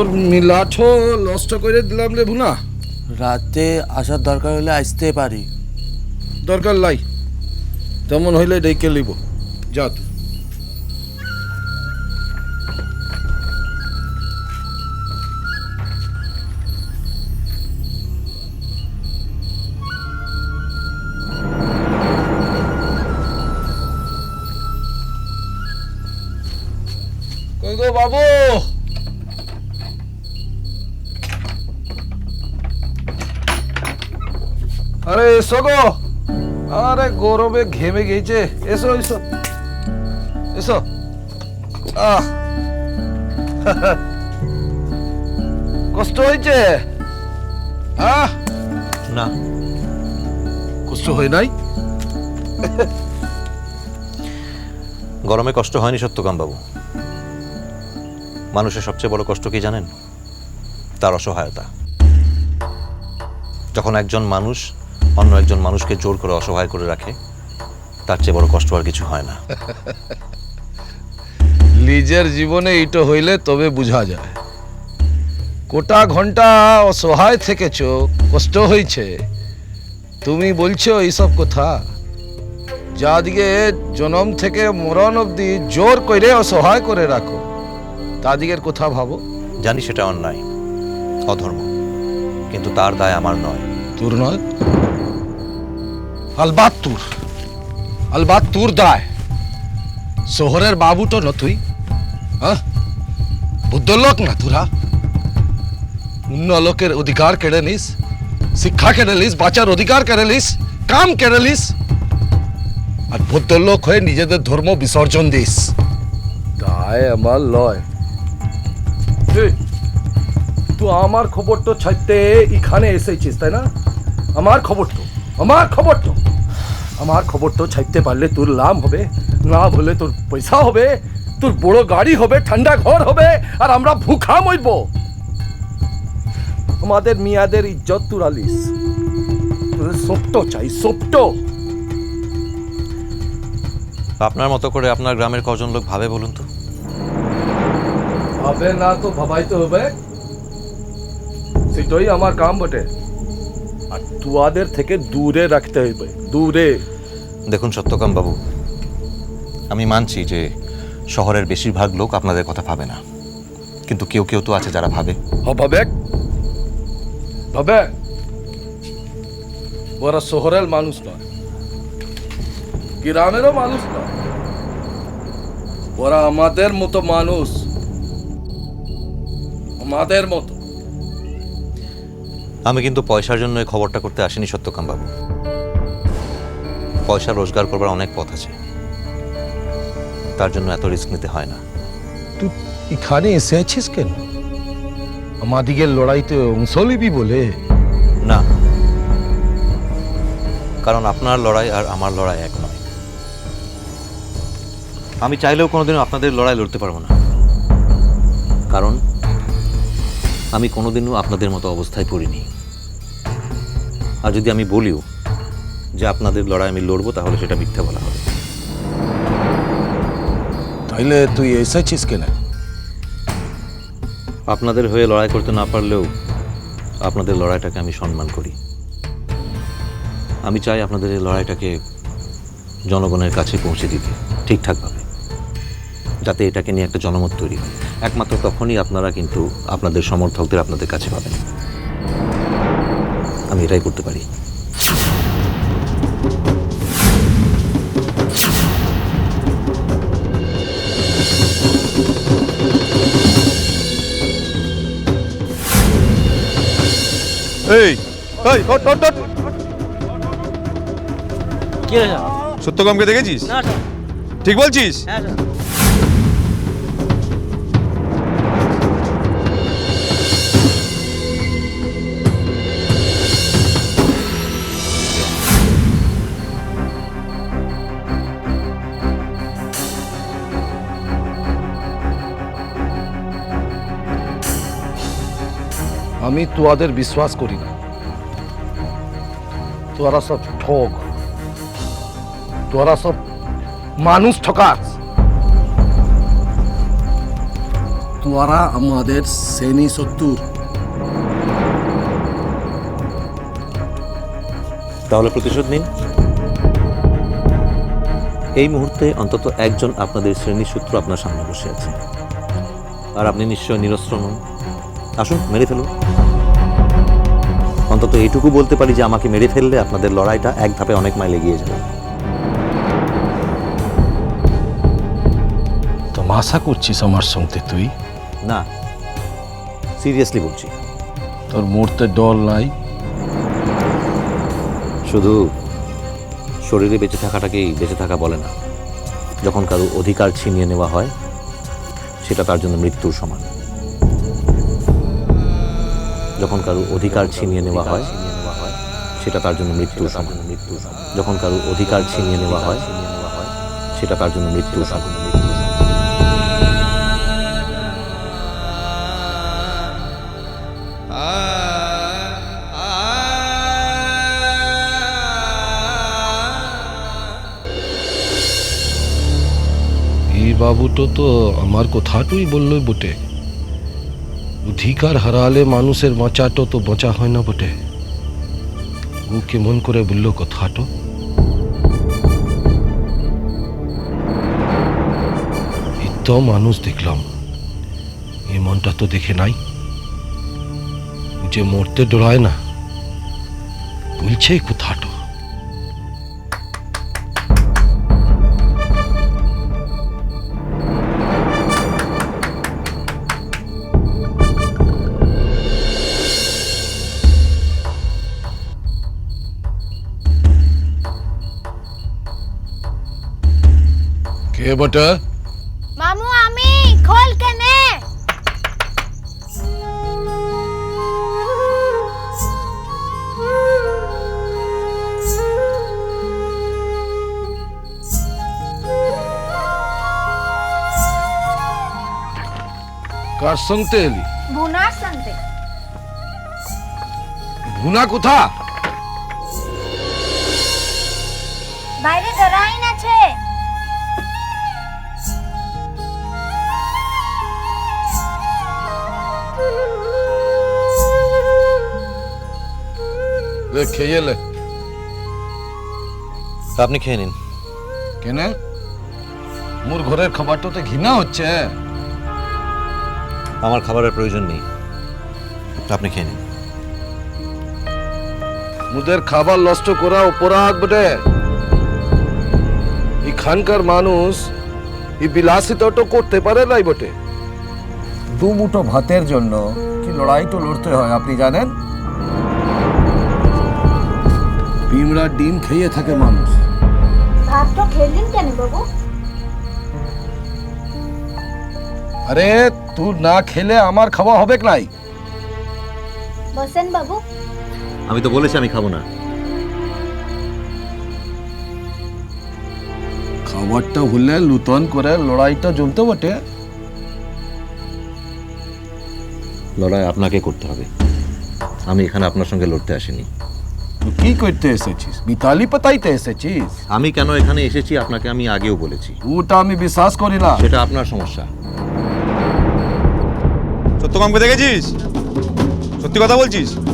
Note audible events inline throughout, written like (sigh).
তোর মিলাঠো নষ্ট করে দিলাম রে ভুনা। রাতে আসার দরকার হলে আসতে পারি। দরকার লাই। তেমন হইলে ডেকে লিব। যা তুই। বাবু? আরে এসো গো। আরে গরমে ঘেমে গেছে এসো এসো। এসো। আহ। (laughs) কষ্ট হয়েছে আহ। না। কষ্ট হয় নাই? গরমে কষ্ট হয়নি সত্যকাম বাবু। মানুষের সবচেয়ে বড় কষ্ট কি জানেন? তার অসহায়তা। যখন একজন মানুষ অন্য একজন মানুষকে জোর করে অসহায় করে রাখে তার চেয়ে বড় কষ্ট আর কিছু হয় না। (laughs) নিজের জীবনে এইটা হইলে তবে বুঝা যায়। কোটা ঘণ্টা অসহায় থেকেছ কষ্ট হয়েছে তুমি বলছো এইসব কথা যাদিকে জনম থেকে মরণ অবধি জোর করে অসহায় করে রাখো। তা তাদিকের কথা ভাবো। জানি সেটা অন্যায় অধর্ম কিন্তু তার দায় আমার নয়। তোর নয়? আলবাত তোর আলবাত তোর দায়। শহরের বাবু তো ন তুই হ্যাঁ? বুদ্ধলোক না তোরা অন্য লোকের অধিকার কেড়ে নিস, শিক্ষা কেড়ে নিস, বাঁচার অধিকার কেড়ে নিস, কাম কেড়ে নিস। আর ভদ্রলোক হয়ে নিজেদের ধর্ম বিসর্জন দিস। দায় আমার লয়। তুই আমার খবর তো ছাড়তে এখানে এসেছিস, তাই না? আমার খবর তো। আমার খবর তো। আমার খবর তো ছাড়তে পারলে তোর লাভ হবে না হলে তোর পয়সা হবে তোর বড় গাড়ি হবে ঠান্ডা ঘর হবে আর আমরা ভুখা মরব। আমাদের মিয়াদের ইজ্জত তুরালিস তোর সোপটো চাই সোপটো আপনার মতো করে আপনার গ্রামের কজন লোক ভাবে বলুন তো? ভাবে না তো ভাবাইতে হবে। সেটাই আমার কাম বটে। আর তুয়াদের থেকে দূরে রাখতে হবে দূরে। দেখুন সত্যকাম বাবু আমি মানছি যে শহরের বেশিরভাগ লোক আপনাদের কথা ভাবে না। কিন্তু কেউ কেউ তো আছে যারা ভাবে। ভাবে। ভাবে। ওরা শহরের মানুষ নয় গ্রামেরও মানুষ নয়। ওরা আমাদের মতো মানুষ। আমাদের মতো। আমি কিন্তু পয়সার জন্য এই খবরটা করতে আসিনি সত্যকাম বাবু। পয়সা রোজগার করবার অনেক পথ আছে। তার জন্য এত রিস্ক নিতে হয় না। তুই এখানে এসে আছিস কেন? আমাদিকে লড়াইতে অংশ নিবি বলে। না। কারণ আপনার লড়াই আর আমার লড়াই এক নয়। আমি চাইলেও কোনোদিন আপনাদের লড়াই লড়তে পারব না। কারণ আমি কোনোদিনও আপনাদের মতো অবস্থায় পড়িনি। আর যদি আমি বলিও যে আপনাদের লড়াই আমি লড়বো তাহলে সেটা মিথ্যা বলা হবে। তাইলে তুই এসেছিস কেন? আপনাদের হয়ে লড়াই করতে না পারলেও আপনাদের লড়াইটাকে আমি সম্মান করি। আমি চাই আপনাদের এই লড়াইটাকে জনগণের কাছে পৌঁছে দিতে ঠিকঠাকভাবে যাতে এটাকে নিয়ে একটা জনমত তৈরি হয়। একমাত্র তখনই আপনারা কিন্তু আপনাদের সমর্থকদের আপনাদের কাছে পাবেন। আমি এটাই করতে পারি। এই এই ওঠ, ওঠ, ওঠ। কি হয়েছে? সত্যকামকে দেখেছিস? না ঠিক বলছিস? হ্যাঁ আমি তোয়াদের বিশ্বাস করি না। তোরা সব ঠক তোরা সব মানুষ ঠকাস তোরা আমাদের শ্রেণি শত্রুর। তাহলে প্রতিশোধ নিন। এই মুহূর্তে অন্তত একজন আপনাদের শ্রেণির শত্রু আপনার সামনে বসে আছে। আর আপনি নিশ্চয় নিরস্ত্র নন। আসুন মেরে ফেলুন। অন্তত এইটুকু বলতে পারি যে আমাকে মেরে ফেললে আপনাদের লড়াইটা এক ধাপে অনেক মাইল এগিয়ে যাবে। তমাশা করছিস আমার সঙ্গে তুই? না সিরিয়াসলি বলছি। তোর মরতে ডল নাই? শুধু শরীরে বেঁচে থাকাটাকেই বেঁচে থাকা বলে না। যখন কারও অধিকার ছিনিয়ে নেওয়া হয় সেটা তার জন্য মৃত্যুর সমান। যখন কারও অধিকার ছিনিয়ে নেওয়া হয়, সেটা তার জন্য মৃত্যু সমান যখন কারও অধিকার ছিনিয়ে নেওয়া হয়, সেটা তার জন্য মৃত্যুর সমান এই বাবুটো তো আমার কথাটুই বলল বটে। অধিকার হারালে মানুষের বাঁচাটো তো বাঁচা হয় না বটে। ও কেমন করে বলল কথাটো। মানুষ দেখলাম। এ মনটা তো দেখে নাই। যে মরতে ডরায় না। বলছে কথাটো। কে বটে। মামু আমি খোল কেনে। কার সঙ্গে এলি? বুনার সন্তে ভুনা কোথা? বাইরে ডরাইন আছে লে খেয়ে লে আপনি খেয়ে নিন। কেনে? মোর ঘরের খাবারটা তো ঘৃণা হচ্ছে। আমার খাবারের প্রয়োজন নেই। আপনি খেয়ে নিন। মুদের খাবার নষ্ট করা অপরাধ বটে। এখানকার মানুষ এই বিলাসিতাটা করতে পারে নাই বটে। দু মুঠো ভাতের জন্য কি লড়াই তো লড়তে হয় আপনি জানেন? পিমড়া ডিম খেয়ে থাকে মানুষ। ভাতটা খেলেন কেন বাবু? আরে তুই না খেলে আমার খাওয়া হবে নাই? বসেন বাবু। আমি তো বলেছি আমি খাব না। খাবারটা হলে লুতন করে লড়াইটা জমতে বটে। লড়াই আপনাকে করতে হবে। আমি এখানে আপনার সঙ্গে লড়তে আসিনি। কি করতে এসেছিস? মিতালি পাতাইতে এসেছিস? আমি কেন এখানে এসেছি আপনাকে আমি আগেও বলেছি। ওটা আমি বিশ্বাস করি না। সেটা আপনার সমস্যা। সত্যকামকে দেখেছিস? সত্যি কথা বলছিস?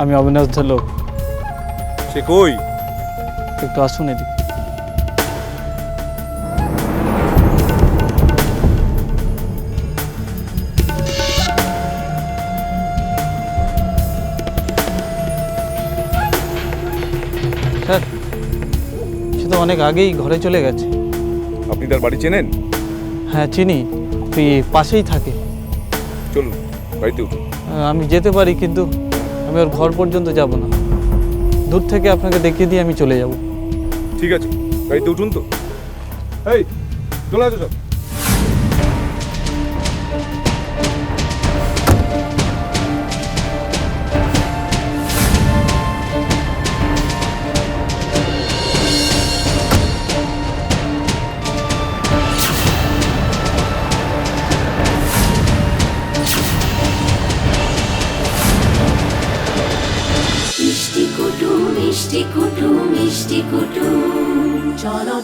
আমি অবিনাশ ঢেলো সে কই? একটু আসুন এদিকে। স্যার সে তো অনেক আগেই ঘরে চলে গেছে। আপনি তার বাড়ি চেনেন? হ্যাঁ চিনি। তুই পাশেই থাকে। চলুন বাড়িতে উঠুন। আহ, আমি যেতে পারি কিন্তু আমি ওর ঘর পর্যন্ত যাব না। দূর থেকে আপনাকে দেখিয়ে দিয়ে আমি চলে যাব। ঠিক আছে, গাড়িতে উঠুন তো। এই, চলে আসো